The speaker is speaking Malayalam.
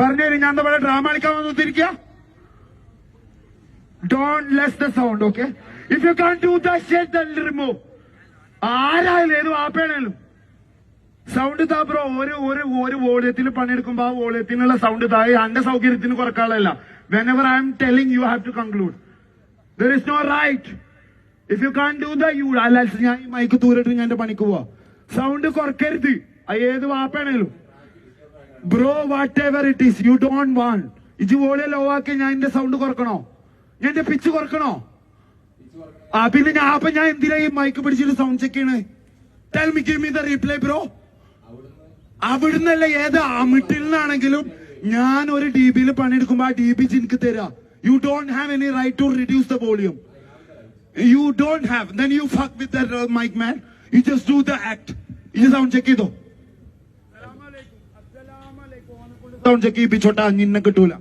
പറഞ്ഞു ഞാൻ ഞാൻ പറയുക ഡ്രാമ കളിക്കാൻ വന്നിരിക്കുക don't less the sound okay if you can do the ആരായാലും ഏത് വാപ്പയാണേലും. സൗണ്ട് താ ബ്രോ ഒരു ഒരു ഒരു വോളിയത്തിൽ പണിയെടുക്കുമ്പോ ആ വോളിയത്തിനുള്ള സൗണ്ട് താ. എന്റെ സൗകര്യത്തിന് കുറക്കാളല്ല whenever I am telling you have to conclude there is no right if you can do the you അല്ല ഞാൻ ഈ മൈക്ക് ദൂരിട്ട് ഞാൻ എന്റെ പണിക്ക് പോവാ. സൗണ്ട് കുറക്കരുത്. ഏത് വാപ്പയാണേലും. Bro whatever it is you don't want is volume low ആക്കി ഞാൻ എന്റെ സൗണ്ട് കുറക്കണോ? ഞാൻ എന്റെ പിച്ച് കുറക്കണോ? ആ പിന്നെ ഞാൻ അപ്പൊ ഞാൻ എന്തിനാ ഈ മൈക്ക് പിടിച്ചിട്ട് സൗണ്ട് ചെക്ക് ചെയ്യണേ? Tell me give me the reply bro അവിടുന്നല്ല ഏത് അമിട്ടിൽ നിന്നാണെങ്കിലും ഞാൻ ഒരു ഡി ബിയിൽ പണിയെടുക്കുമ്പോ ആ ഡി ബി എനിക്ക് തരാ. You don't have any right to reduce the volume you don't have then you fuck with the mic man you just do the act ഇത് സൗണ്ട് ചെക്ക് ചെയ്തോ? ചെക്ക് ചെയ്യിപ്പിച്ചോട്ടാ നിന്നെ കിട്ടൂല.